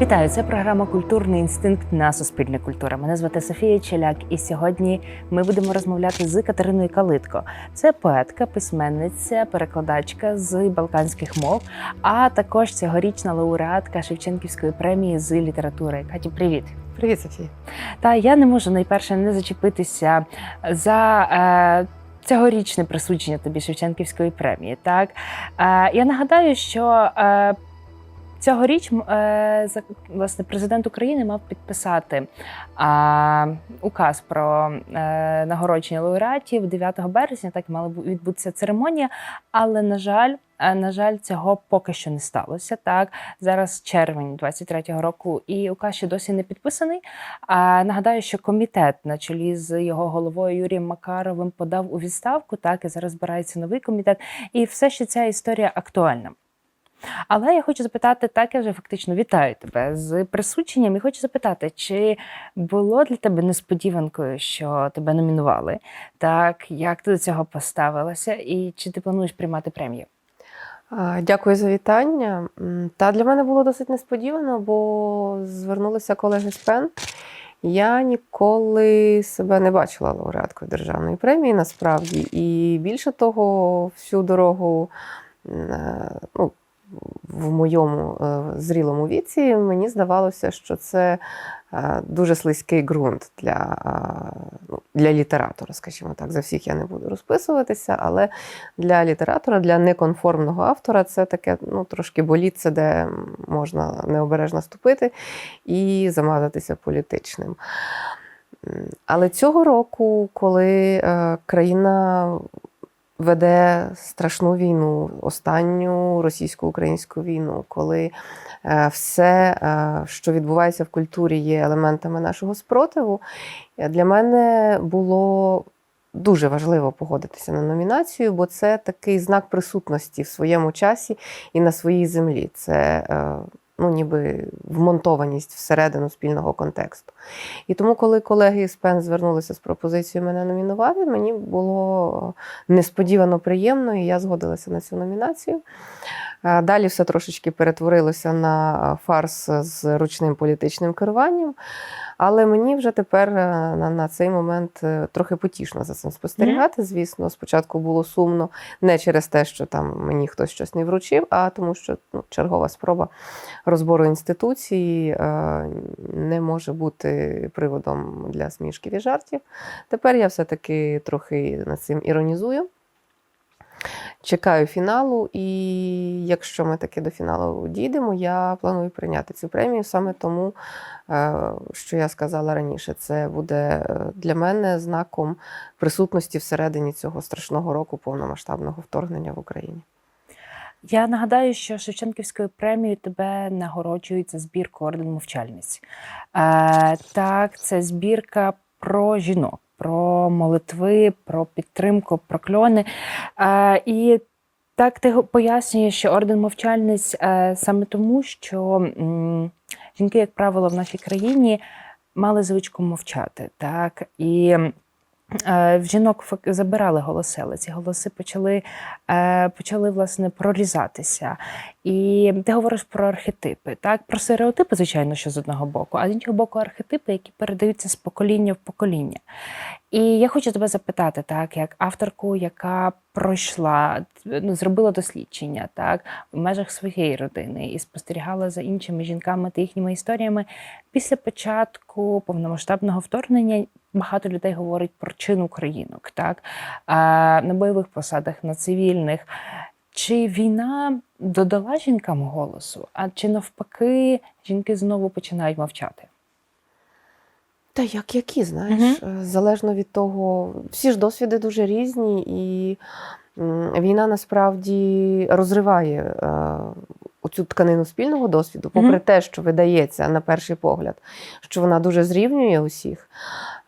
Вітаю, це програма Культурний інстинкт на Суспільне культура. Мене звати Софія Челяк, і сьогодні ми будемо розмовляти з Катериною Калитко. Це поетка, письменниця, перекладачка з балканських мов, а також цьогорічна лауреатка Шевченківської премії з літератури. Каті, привіт! Привіт, Софія. Та я не можу найперше не зачепитися за. Е, Цьогорічне присудження тобі Шевченківської премії. Так е, я нагадаю, що е, цьогоріч е, власне президент України мав підписати указ про е, нагородження лауреатів 9 березня. Так мала відбутися церемонія, але на жаль, е, на жаль, цього поки що не сталося. Так зараз червень 23-го року, і указ ще досі не підписаний. А нагадаю, що комітет на чолі з його головою Юрієм Макаровим подав у відставку. Так і зараз збирається новий комітет, і все ще ця історія актуальна. Але я хочу запитати, так я вже фактично вітаю тебе з присудженням. І хочу запитати, чи було для тебе несподіванкою, що тебе номінували? Так, як ти до цього поставилася, і чи ти плануєш приймати премію? Дякую за вітання. Та для мене було досить несподівано, бо звернулися колеги з ПЕН. Я ніколи себе не бачила лауреаткою державної премії насправді. І більше того, всю дорогу е, ну, в моєму е, зрілому віці мені здавалося, що це е, дуже слизький ґрунт для, е, ну, для літератора, скажімо так. За всіх я не буду розписуватися, але для літератора, для неконформного автора це таке ну, трошки боліться, де можна необережно ступити і замазатися політичним. Але цього року, коли країна веде страшну війну, останню російсько-українську війну, коли е, все, е, що відбувається в культурі, є елементами нашого спротиву, е, для мене було дуже важливо погодитися на номінацію, бо це такий знак присутності в своєму часі і на своїй землі. Це ну, ніби вмонтованість всередину спільного контексту. І тому, коли колеги з ПЕН звернулися з пропозицією мене номінувати, мені було несподівано приємно, і я згодилася на цю номінацію. Е, Далі все трошечки перетворилося на фарс з ручним політичним керуванням. Але мені вже тепер е, на, на цей момент е, трохи потішно за цим спостерігати. Звісно, спочатку було сумно не через те, що там мені хтось щось не вручив, а тому, що ну, чергова спроба розбору інституції е, не може бути приводом для смішків і жартів. Тепер я все-таки трохи над цим іронізую. Чекаю фіналу, і якщо ми таки до фіналу дійдемо, я планую прийняти цю премію саме тому, е, що я сказала раніше. Це буде е, для мене знаком присутності всередині цього страшного року повномасштабного вторгнення в Україні. Я нагадаю, що Шевченківською премією тебе нагороджують за збірку Орден мовчальниць. Е, так, це збірка про жінок, про молитви, про підтримку, про кльони. Е, і так ти пояснюєш, що орден мовчальниць е, саме тому, що м, жінки, як правило, в нашій країні мали звичку мовчати. Так? І в жінок забирали голоси, ці голоси почали, е, почали власне прорізатися. І ти говориш про архетипи, так про стереотипи, звичайно, що з одного боку, а з іншого боку, архетипи, які передаються з покоління в покоління. І я хочу тебе запитати, так як авторку, яка пройшла, ну, зробила дослідження, так в межах своєї родини і спостерігала за іншими жінками та їхніми історіями. Після початку повномасштабного вторгнення багато людей говорить про чин українок, так а, на бойових посадах, на цивільних. Чи війна додала жінкам голосу, а чи навпаки жінки знову починають мовчати? Та як які, знаєш, угу. залежно від того, всі ж досвіди дуже різні, і війна насправді розриває е, оцю тканину спільного досвіду, попри те, що видається на перший погляд, що вона дуже зрівнює усіх.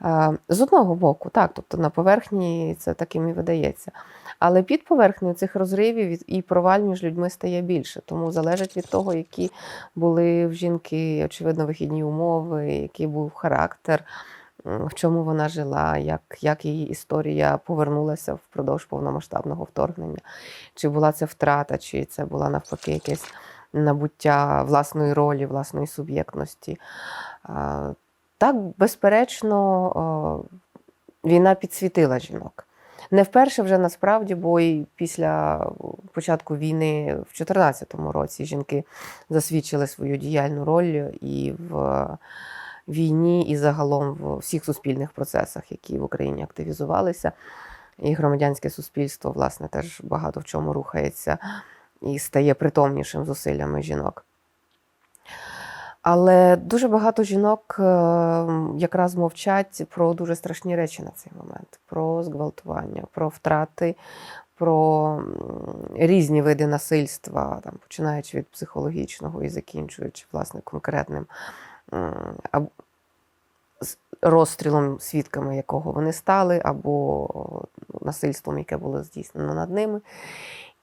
Е, з одного боку, так, тобто на поверхні це таким і видається. Але під поверхнею цих розривів і- проваль між людьми стає більше. Тому залежить від того, які були в жінки, очевидно, вихідні умови, який був характер, в чому вона жила, як, як її історія повернулася впродовж повномасштабного вторгнення. Чи була це втрата, чи це була навпаки якесь набуття власної ролі, власної суб'єктності. Так, безперечно, е, війна підсвітила жінок. Не вперше вже насправді, бо і після початку війни в 2014 році жінки засвідчили свою діяльну роль і в війні, і загалом в всіх суспільних процесах, які в Україні активізувалися. І громадянське суспільство, власне, теж багато в чому рухається і стає притомнішим зусиллями жінок. Але дуже багато жінок е, якраз мовчать про дуже страшні речі на цей момент: про зґвалтування, про втрати, про різні види насильства, там, починаючи від психологічного і закінчуючи власне конкретним розстрілом, свідками якого вони стали, або насильством, яке було здійснено над ними.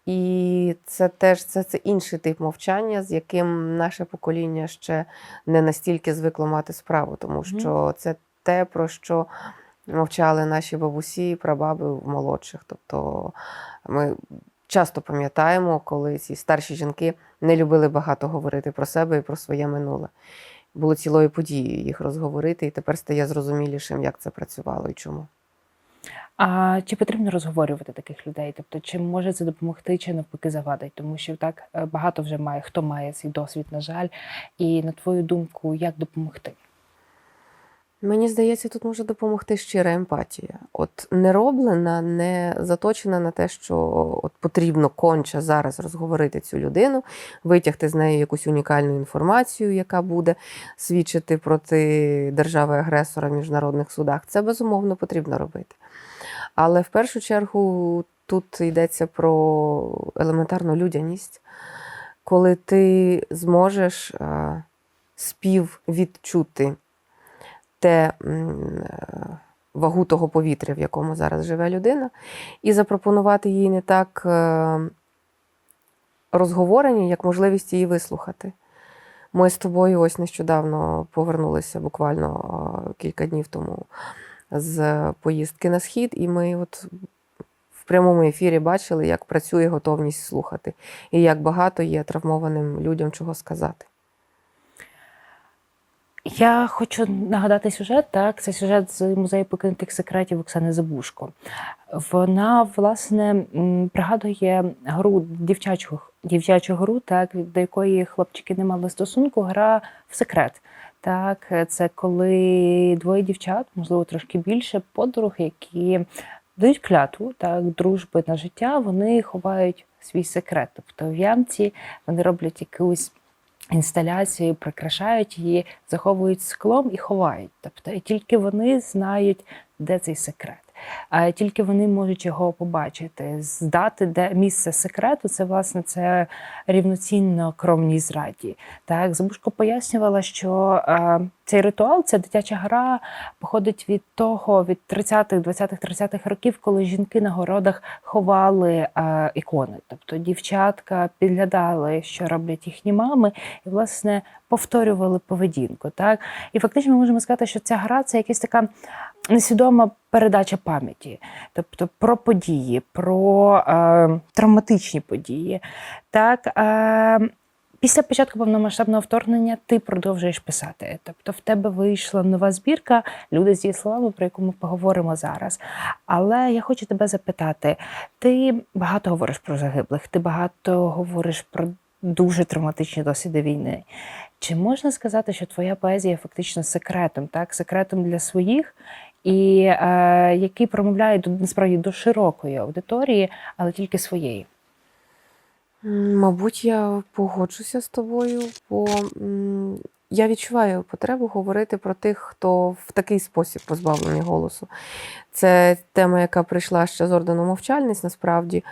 І це теж це, це інший тип мовчання, з яким наше покоління ще не настільки звикло мати справу, тому що це те, про що мовчали наші бабусі, прабаби в молодших. Тобто ми часто пам'ятаємо, коли ці старші жінки не любили багато говорити про себе і про своє минуле. Було цілою подією їх розговорити, і тепер стає зрозумілішим, як це працювало і чому. А чи потрібно розговорювати таких людей? Тобто, чи може це допомогти, чи навпаки завадить? Тому що так е, багато вже має хто має свій досвід, на жаль. І на твою думку, як допомогти? Мені здається, тут може допомогти щира емпатія. От не роблена, не заточена на те, що от потрібно конче зараз розговорити цю людину, витягти з неї якусь унікальну інформацію, яка буде свідчити проти держави-агресора в міжнародних судах. Це безумовно потрібно робити. Але в першу чергу тут йдеться про елементарну людяність, коли ти зможеш співвідчути те е, вагу того повітря, в якому зараз живе людина, і запропонувати їй не так е, розговорення, як можливість її вислухати. Ми з тобою ось нещодавно повернулися буквально е, кілька днів тому з поїздки на схід, і ми от в прямому ефірі бачили, як працює готовність слухати, і як багато є травмованим людям чого сказати. Я хочу нагадати сюжет. Так, це сюжет з музею покинутих секретів Оксани Забушко. Вона власне пригадує гру дівчачу, дівчачу гру, так до якої хлопчики не мали стосунку. Гра в секрет. Так, це коли двоє дівчат, можливо, трошки більше, подруг, які дають клятву так, дружби на життя, вони ховають свій секрет. Тобто в ямці вони роблять якусь інсталяцію, прикрашають її, заховують склом і ховають. Тобто і тільки вони знають, де цей секрет. А тільки вони можуть його побачити, здати, де місце секрету, це власне це рівноцінно кровній зраді. Так, Забушко пояснювала, що е, цей ритуал, ця дитяча гра, походить від того, від 30-х, 20-х, 30-х років, коли жінки на городах ховали е, ікони. Тобто дівчатка підглядали, що роблять їхні мами, і власне повторювали поведінку. Так? І фактично ми можемо сказати, що ця гра це якась така несвідома передача пам'яті, тобто про події, про е, травматичні події. Так, е, після початку повномасштабного вторгнення ти продовжуєш писати. Тобто в тебе вийшла нова збірка Люди з її словами, про яку ми поговоримо зараз. Але я хочу тебе запитати: ти багато говориш про загиблих, ти багато говориш про дуже травматичні досвіди війни. Чи можна сказати, що твоя поезія фактично секретом, так, секретом для своїх, і е, який промовляє насправді до широкої аудиторії, але тільки своєї? Мабуть, я погоджуся з тобою, бо я відчуваю потребу говорити про тих, хто в такий спосіб позбавлений голосу. Це тема, яка прийшла ще з ордену мовчальність, насправді,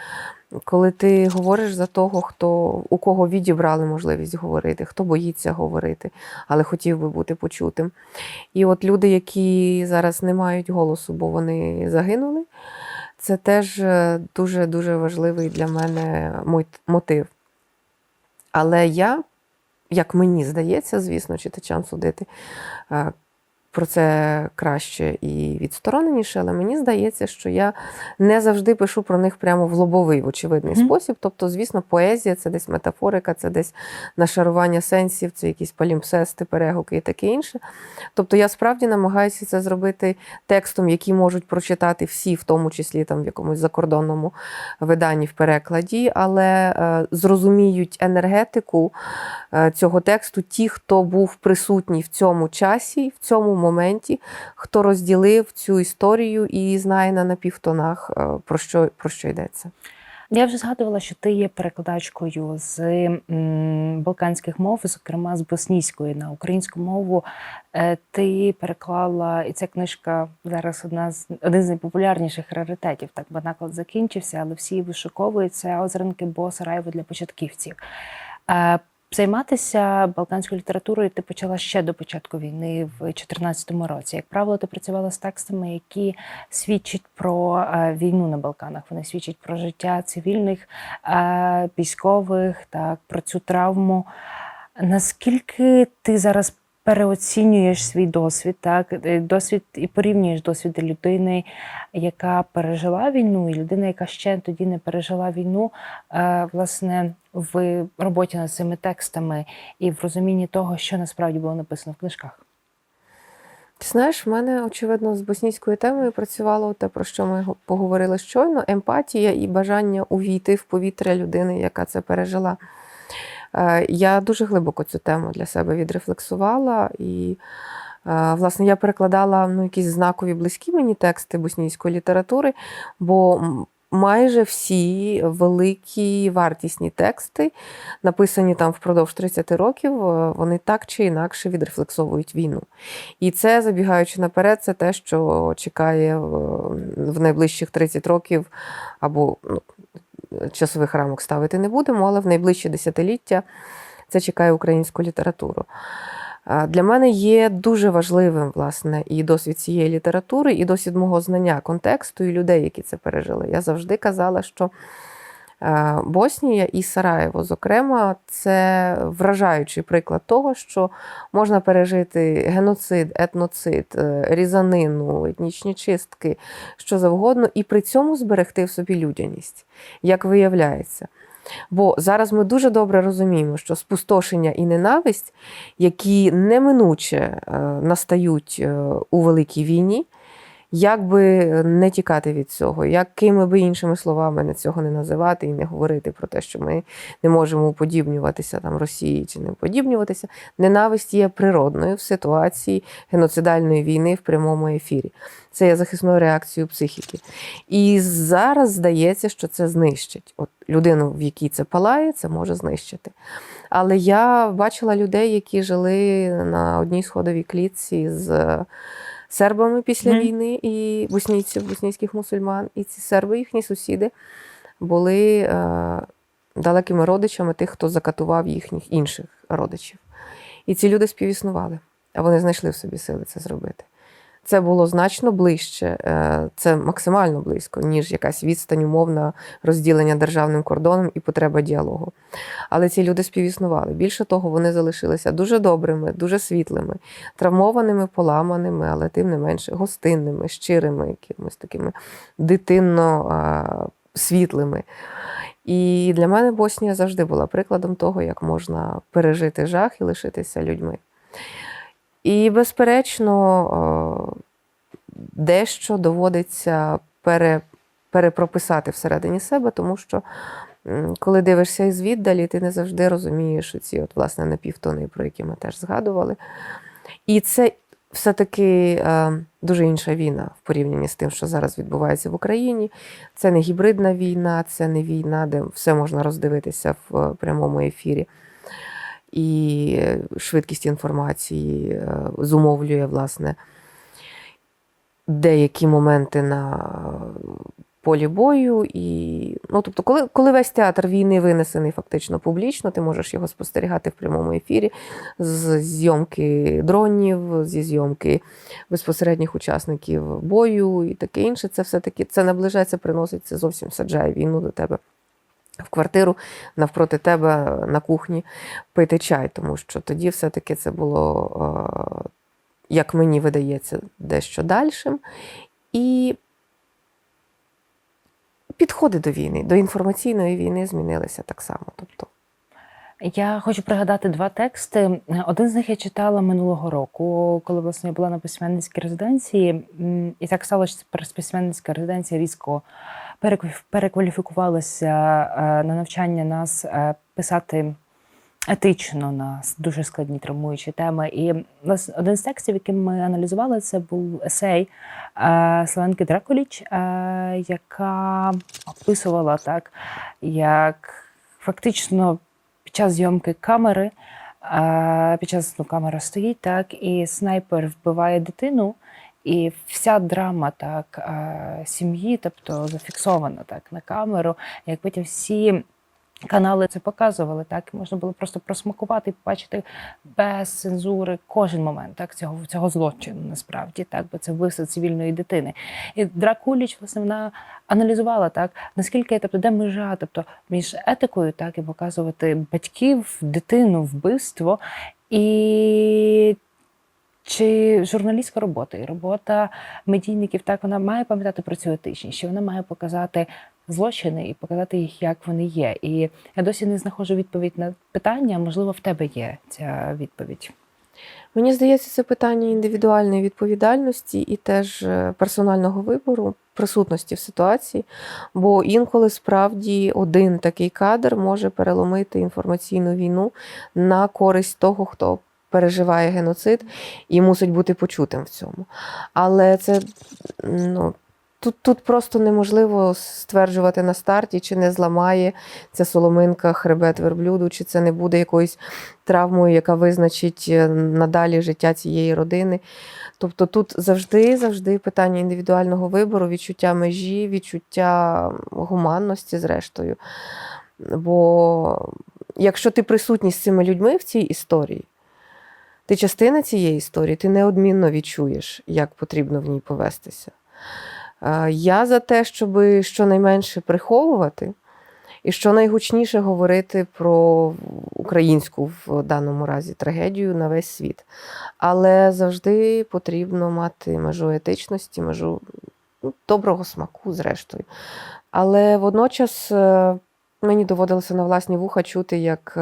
коли ти говориш за того, хто, у кого відібрали можливість говорити, хто боїться говорити, але хотів би бути почутим. І от люди, які зараз не мають голосу, бо вони загинули, це теж дуже-дуже важливий для мене мотив. Але я, як мені здається, звісно, читачам судити, е, про це краще і відстороненіше, але мені здається, що я не завжди пишу про них прямо в лобовий, в очевидний Мгм. спосіб. Тобто, звісно, поезія це десь метафорика, це десь нашарування сенсів, це якісь палімпсести, перегуки і таке інше. Тобто я справді намагаюся це зробити текстом, який можуть прочитати всі, в тому числі там в якомусь закордонному виданні в перекладі, але е, зрозуміють енергетику е, цього тексту ті, хто був присутній в цьому часі, в цьому моменті, хто розділив цю історію і знає на напівтонах, е, про що, про що йдеться. Я вже згадувала, що ти є перекладачкою з балканських мов, зокрема з боснійської на українську мову. Е, Ти переклала, і ця книжка зараз одна з один з найпопулярніших раритетів. Так, бо наклад закінчився, але всі її вишуковують. Це озерники Бо Сараєво для початківців. Займатися балканською літературою ти почала ще до початку війни в 2014 році. Як правило, ти працювала з текстами, які свідчать про е, війну на Балканах. Вони свідчать про життя цивільних е, військових, так про цю травму. Наскільки ти зараз переоцінюєш свій досвід, так е, досвід і порівнюєш досвід людини, яка пережила війну, і людина, яка ще тоді не пережила війну, е, власне, в роботі над цими текстами і в розумінні того, що насправді було написано в книжках. Ти знаєш, в мене, очевидно, з боснійською темою працювало те, про що ми поговорили щойно: емпатія і бажання увійти в повітря людини, яка це пережила. Е, Я дуже глибоко цю тему для себе відрефлексувала. І, е, власне, я перекладала ну, якісь знакові близькі мені тексти боснійської літератури, бо майже всі великі вартісні тексти, написані там впродовж 30 років, е, вони так чи інакше відрефлексовують війну. І це, забігаючи наперед, це те, що чекає в, найближчих 30 років, або ну, часових рамок ставити не будемо, але в найближчі десятиліття це чекає українську літературу. Для мене є дуже важливим власне і досвід цієї літератури, і досвід мого знання контексту і людей, які це пережили. Я завжди казала, що Боснія і Сараєво, зокрема, це вражаючий приклад того, що можна пережити геноцид, етноцид, е, різанину, етнічні чистки, що завгодно, і при цьому зберегти в собі людяність, як виявляється. Бо зараз ми дуже добре розуміємо, що спустошення і ненависть, які неминуче е, настають е, у великій війні, як би не тікати від цього, якими би іншими словами не цього не називати і не говорити про те, що ми не можемо уподібнюватися там Росії чи не уподібнюватися, ненависть є природною в ситуації геноцидальної війни в прямому ефірі. Це є захисною реакцією психіки. І зараз здається, що це знищить. От людину, в якій це палає, це може знищити. Але я бачила людей, які жили на одній сходовій клітці з сербами після mm. війни і боснійців, боснійських мусульман. І ці серби, їхні сусіди, були е, далекими родичами тих, хто закатував їхніх інших родичів. І ці люди співіснували, а вони знайшли в собі сили це зробити. Це було значно ближче, е, це максимально близько, ніж якась відстань, умовна розділення державним кордоном і потреба діалогу. Але ці люди співіснували. Більше того, вони залишилися дуже добрими, дуже світлими, травмованими, поламаними, але тим не менше гостинними, щирими, якимось такими дитинно світлими. І для мене Боснія завжди була прикладом того, як можна пережити жах і лишитися людьми. І, безперечно, е, дещо доводиться пере, перепрописати всередині себе, тому що коли дивишся із віддалі, ти не завжди розумієш ці от, власне, напівтони, про які ми теж згадували. І це все-таки е, дуже інша війна в порівнянні з тим, що зараз відбувається в Україні. Це не гібридна війна, це не війна, де все можна роздивитися в е, прямому ефірі. І е, швидкість інформації е, зумовлює, власне, деякі моменти на полі бою. І, ну, тобто, коли, коли весь театр війни винесений фактично публічно, ти можеш його спостерігати в прямому ефірі з зйомки дронів, зі зйомки безпосередніх учасників бою і таке інше, це все-таки це наближається, приносить, це зовсім саджає війну до тебе. В квартиру навпроти тебе на кухні пити чай, тому що тоді все-таки це було е, як мені видається, дещо дальшим. І підходи до війни, до інформаційної війни змінилися так само. Тобто, Я хочу пригадати два тексти. Один з них я читала минулого року, коли власне я була на письменницькій резиденції. І так сталося, що письменницька резиденція різко перекваліфікувалася е, на навчання нас е, писати етично на дуже складні травмуючі теми. І власне один з текстів, який ми аналізували, це був есей е, Славенки Дракуліч, яка описувала так, як фактично час зйомки камери, під час ну, камера стоїть, так, і снайпер вбиває дитину, і вся драма так, сім'ї, тобто зафіксована так на камеру, як потім всі. Канали це показували, так? Можна було просто просмакувати і побачити без цензури кожен момент так? Цього цього злочину насправді так, бо це вбивство цивільної дитини. І Дракуліч, власне, вона аналізувала так, наскільки тобто, де межа, тобто між етикою, так? І показувати батьків, дитину, вбивство. І. Чи журналістська робота і робота медійників так? Вона має пам'ятати про цю етичність, що вона має показати злочини і показати їх, як вони є. І я досі не знаходжу відповідь на питання. Можливо, в тебе є ця відповідь. Мені здається, це питання індивідуальної відповідальності і теж е, персонального вибору, присутності в ситуації, бо інколи справді один такий кадр може переломити інформаційну війну на користь того, хто переживає геноцид і мусить бути почутим в цьому. Але це ну. Тут, тут просто неможливо стверджувати на старті, чи не зламає ця соломинка хребет верблюду, чи це не буде якоюсь травмою, яка визначить е, надалі життя цієї родини. Тобто тут завжди, завжди питання індивідуального вибору, відчуття межі, відчуття гуманності, зрештою. Бо якщо ти присутній з цими людьми в цій історії, ти частина цієї історії, ти неодмінно відчуєш, як потрібно в ній повестися. Е, Я за те, щоб щонайменше приховувати і щонайгучніше говорити про українську в даному разі трагедію на весь світ. Але завжди потрібно мати межу етичності, межу ну, доброго смаку, зрештою. Але водночас е, мені доводилося на власні вуха чути, як е,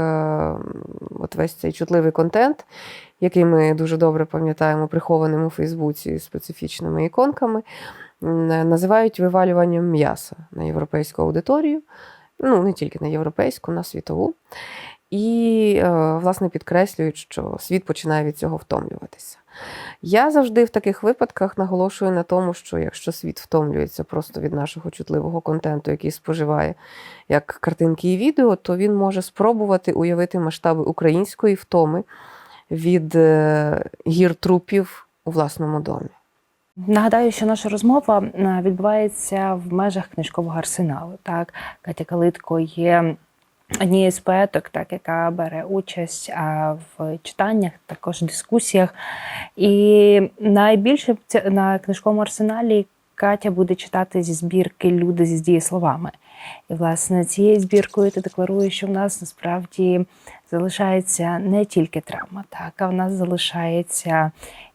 от весь цей чутливий контент, який ми дуже добре пам'ятаємо, прихованим у Фейсбуці специфічними іконками, називають вивалюванням м'яса на європейську аудиторію, ну не тільки на європейську, на світову. І, е, власне, підкреслюють, що світ починає від цього втомлюватися. Я завжди в таких випадках наголошую на тому, що якщо світ втомлюється просто від нашого чутливого контенту, який споживає як картинки і відео, то він може спробувати уявити масштаби української втоми від е, гір трупів у власному домі. Нагадаю, що наша розмова е, відбувається в межах книжкового арсеналу. Так, Катя Калитко є однією з поеток, так, яка бере участь в читаннях, також дискусіях. І найбільше на книжковому арсеналі Катя буде читати зі збірки Люди зі дієсловами. І, власне, цією збіркою ти декларуєш, що в нас насправді залишається не тільки травма, так, а в нас залишається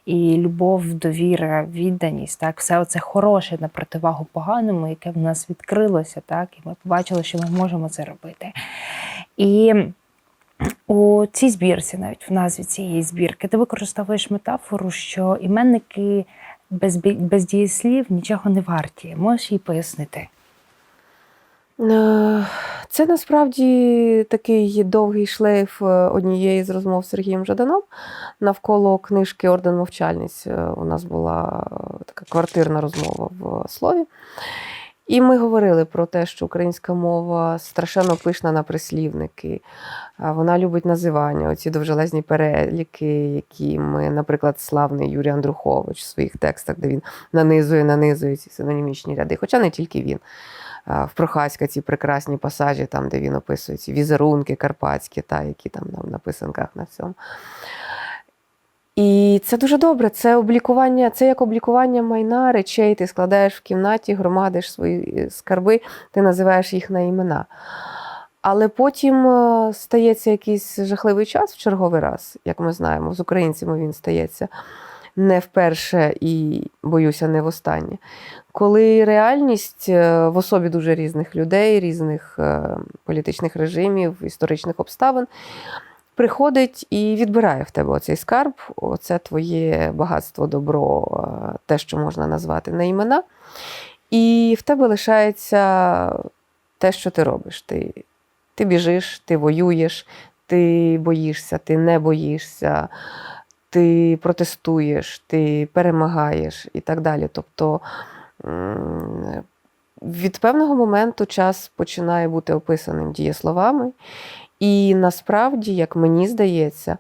і любов, довіра, відданість, так, все це хороше на противагу поганому, яке в нас відкрилося, так, і ми побачили, що ми можемо це робити. І у цій збірці, навіть в назві цієї збірки, ти використовуєш метафору, що іменники без, без дієслів нічого не варті. Можеш їй пояснити? Е, Це насправді такий довгий шлейф е, однієї з розмов з Сергієм Жаданом навколо книжки Орден мовчальниць. Е, У нас була така квартирна розмова в слові. І ми говорили про те, що українська мова страшенно пишна на прислівники. Вона любить називання, оці довжелезні переліки, які ми, наприклад, славний Юрій Андрухович в своїх текстах, де він нанизує, нанизує ці синонімічні ряди. Хоча не тільки він. В Прохаська ці прекрасні пасажі, там, де він описує ці візерунки карпатські, та, які там на, писанках на цьому. І це дуже добре. Це облікування, це як облікування майна речей. Ти складаєш в кімнаті, громадиш свої е, скарби, ти називаєш їх на імена. Але потім е, стається якийсь жахливий час в черговий раз, як ми знаємо, з українцями він стається. Не вперше і боюся, не востаннє. Коли реальність е, в особі дуже різних людей, різних е, політичних режимів, історичних обставин приходить і відбирає в тебе оцей скарб, оце твоє багатство, добро, е, те, що можна назвати на імена. І в тебе лишається те, що ти робиш. Ти, ти біжиш, ти воюєш, ти боїшся, ти не боїшся, ти протестуєш, ти перемагаєш і так далі. Тобто від певного моменту час починає бути описаним дієсловами. І насправді, як мені здається,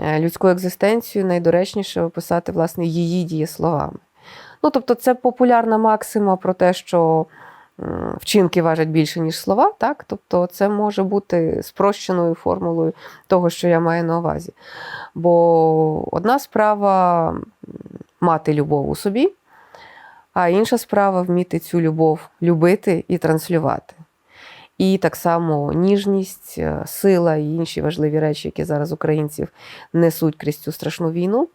е, людську екзистенцію найдоречніше описати власне її дієсловами. Ну, тобто, це популярна максима про те, що вчинки важать більше, ніж слова. Так? Тобто, це може бути спрощеною формулою того, що я маю на увазі. Бо одна справа мати любов у собі, а інша справа вміти цю любов любити і транслювати. І так само ніжність, е, сила і інші важливі речі, які зараз українців несуть крізь цю страшну війну,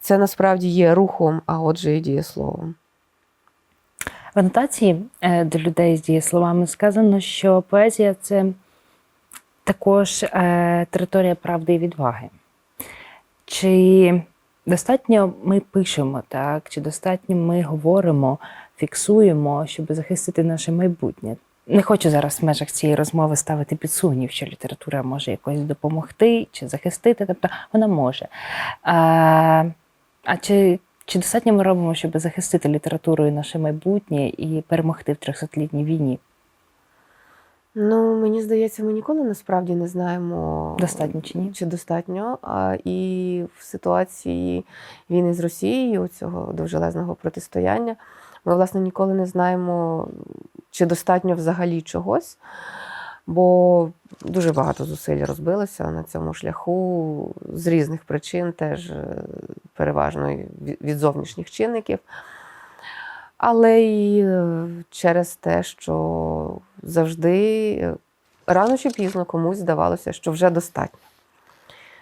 це насправді є рухом, а отже, і дієсловом. В анотації е, до людей з дієсловами сказано, що поезія це також е, територія правди і відваги. Чи достатньо ми пишемо, так? чи достатньо ми говоримо, фіксуємо, щоб захистити наше майбутнє? Не хочу зараз в межах цієї розмови ставити під сумнів, що література може якось допомогти чи захистити, тобто вона може. А, а чи, чи достатньо ми робимо, щоб захистити літературою наше майбутнє і перемогти в 300-літній війні? Ну, мені здається, ми ніколи насправді не знаємо Достатньо чи ні? Чи достатньо. А, і в ситуації війни з Росією, цього довжелезного протистояння, ми, власне, ніколи не знаємо, чи достатньо взагалі чогось. Бо дуже багато зусиль розбилося на цьому шляху з різних причин, теж е, переважно від- зовнішніх чинників. Але і е, через те, що завжди е, рано чи пізно комусь здавалося, що вже достатньо.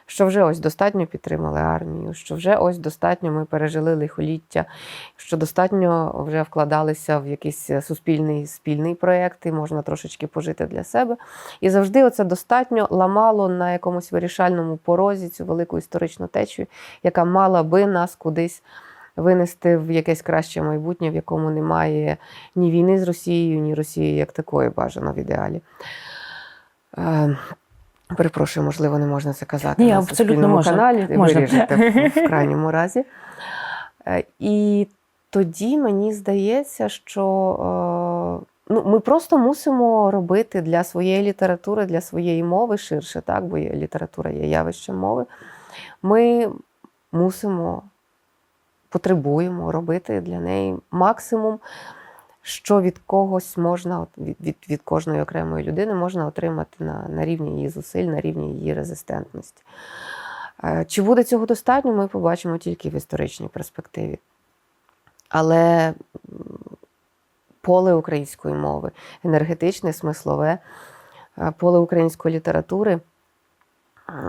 Що вже ось достатньо підтримали армію, що вже ось достатньо ми пережили лихоліття, що достатньо вже вкладалися в якийсь суспільний спільний проєкт, і можна трошечки пожити для себе. І завжди оце достатньо ламало на якомусь вирішальному порозі цю велику історичну течію, яка мала би нас кудись винести в якесь краще майбутнє, в якому немає ні війни з Росією, ні Росії як такої бажано в ідеалі. Перепрошую, можливо, не можна це казати Ні, на абсолютно можна. каналі. Можна. Виріжете в, в крайньому разі. Е, І тоді мені здається, що е, ну, ми просто мусимо робити для своєї літератури, для своєї мови ширше, так, бо література є явищем мови. Ми мусимо, потребуємо робити для неї максимум, що від когось можна, від, від, від кожної окремої людини можна отримати на, на рівні її зусиль, на рівні її резистентності. Е, Чи буде цього достатньо, ми побачимо тільки в історичній перспективі. Але поле української мови, енергетичне, смислове, е, поле української літератури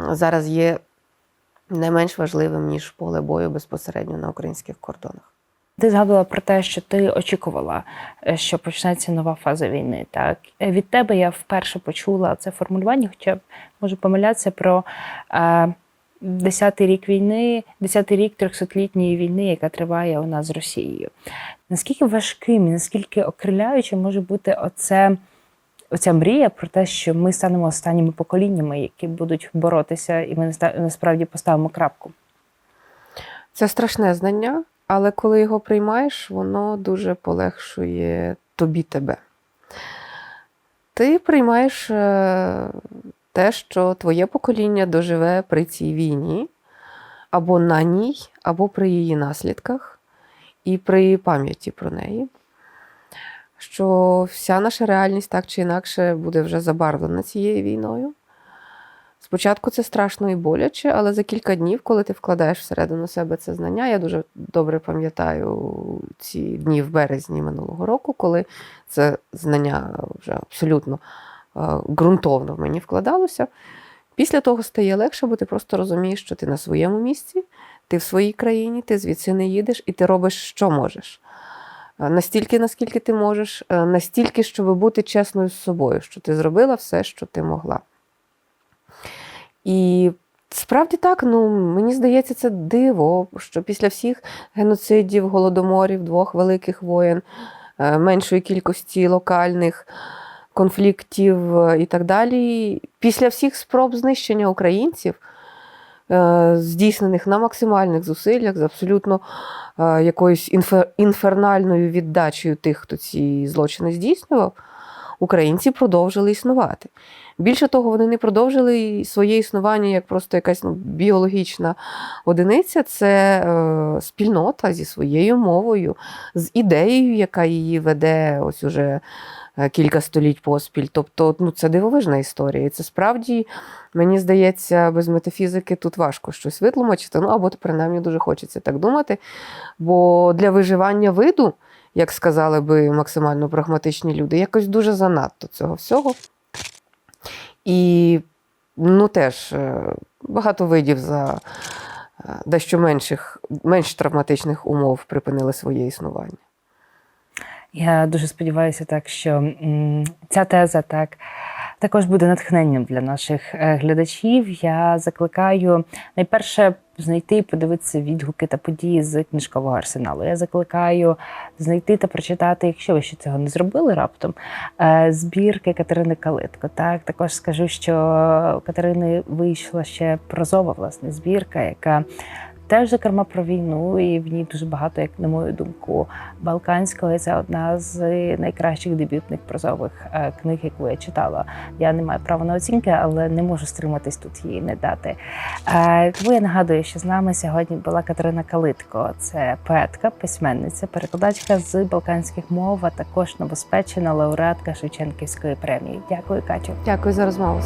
зараз є не менш важливим, ніж поле бою безпосередньо на українських кордонах. Ти згадувала про те, що ти очікувала, е, що почнеться нова фаза війни. Так Е, від тебе я вперше почула це формулювання, хоча можу помилятися про е, 10-й рік війни, 10-й рік 300-літньої війни, яка триває у нас з Росією. Наскільки важким і наскільки окриляючим може бути оце, оця мрія про те, що ми станемо останніми поколіннями, які будуть боротися, і ми насправді поставимо крапку? Це страшне знання, але коли його приймаєш, воно дуже полегшує тобі тебе. Ти приймаєш е, те, що твоє покоління доживе при цій війні, або на ній, або при її наслідках, і при пам'яті про неї. Що вся наша реальність так чи інакше буде вже забарвлена цією війною. Спочатку це страшно і боляче, але за кілька днів, коли ти вкладаєш всередину себе це знання, я дуже добре пам'ятаю ці дні в березні минулого року, коли це знання вже абсолютно е, ґрунтовно в мені вкладалося. Після того стає легше, бо ти просто розумієш, що ти на своєму місці, Ти в своїй країні, ти звідси не їдеш, і ти робиш, що можеш. Е, Настільки, наскільки ти можеш, е, настільки, щоб бути чесною з собою, що ти зробила все, що ти могла. І справді так, ну мені здається, це диво, що після всіх геноцидів, голодоморів, двох великих воєн, е, меншої кількості локальних конфліктів е, і так далі, після всіх спроб знищення українців, е, здійснених на максимальних зусиллях, з абсолютно якоюсь інфер- інфернальною віддачею тих, хто ці злочини здійснював, українці продовжили існувати. Більше того, вони не продовжили своє існування як просто якась ну, біологічна одиниця, це е, спільнота зі своєю мовою, з ідеєю, яка її веде ось уже е, кілька століть поспіль. Тобто, ну, це дивовижна історія. І це справді, мені здається, без метафізики тут важко щось витлумачити, ну або принаймні дуже хочеться так думати. Бо для виживання виду, як сказали би максимально прагматичні люди, якось дуже занадто цього всього. І ну теж е, багато видів за е, дещо менших, менш травматичних умов припинили своє існування. Я дуже сподіваюся, так що ця теза так також буде натхненням для наших е, глядачів. Я закликаю найперше знайти і подивитися відгуки та події з книжкового арсеналу. Я закликаю знайти та прочитати, якщо ви ще цього не зробили раптом, е, збірки Катерини Калитко. Так, також скажу, що Катерини вийшла ще прозова власне збірка, яка Теж, зокрема, про війну, і в ній дуже багато, як на мою думку, балканського. Це одна з найкращих дебютних прозових е, книг, яку я читала. Я не маю права на оцінки, але не можу стриматись тут її не дати. Е, Тому я нагадую, що з нами сьогодні була Катерина Калитко. Це поетка, письменниця, перекладачка з балканських мов, а також новоспечена лауреатка Шевченківської премії. Дякую, Катю. Дякую за розмову.